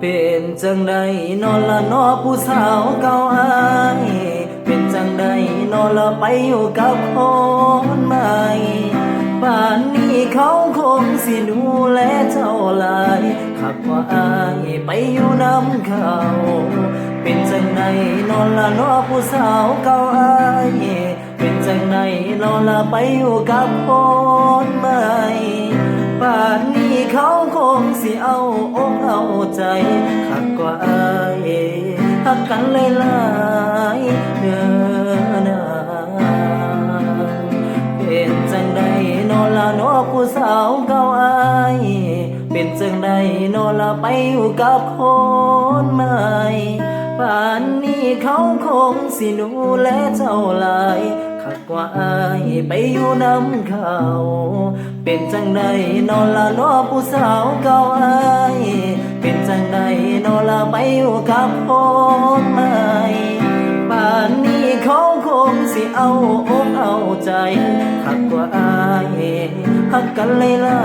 เป็นจังใดนอนละนอผู้สาวเก่าอายเป็นจังใดนอนละไปอยู่กับคนใหม่ป่านนี้เขาคงสิดูแลเจ้าหลายขักว่าอายไปอยู่น้ำเขาเป็นจังใดนอนละนอผู้สาวเก่าอายเป็นจังใดนอนละไปอยู่กับคนใหม่ เขาคงสิเอาอกเอาใจขักกว่าอายหักกันเลยลายๆเด้อนาเป็นจังใดนอละนอผู้สาวเก่าอายเป็นจังใดนอนละไปอยู่กับคนใหม่ป่านนี้เขาคงสิดูแลเจ้าหลาย ขักว่าอายไปอยู่น้ำเขา เป็นจังใดนอนละนอผู้สาวเก่าอายเป็นจังใดนอนละไปอยู่กับคนใหม่ป่านนี้เขาคงสิเอาอกเอาใจขักกว่าอายหักกันเลยลา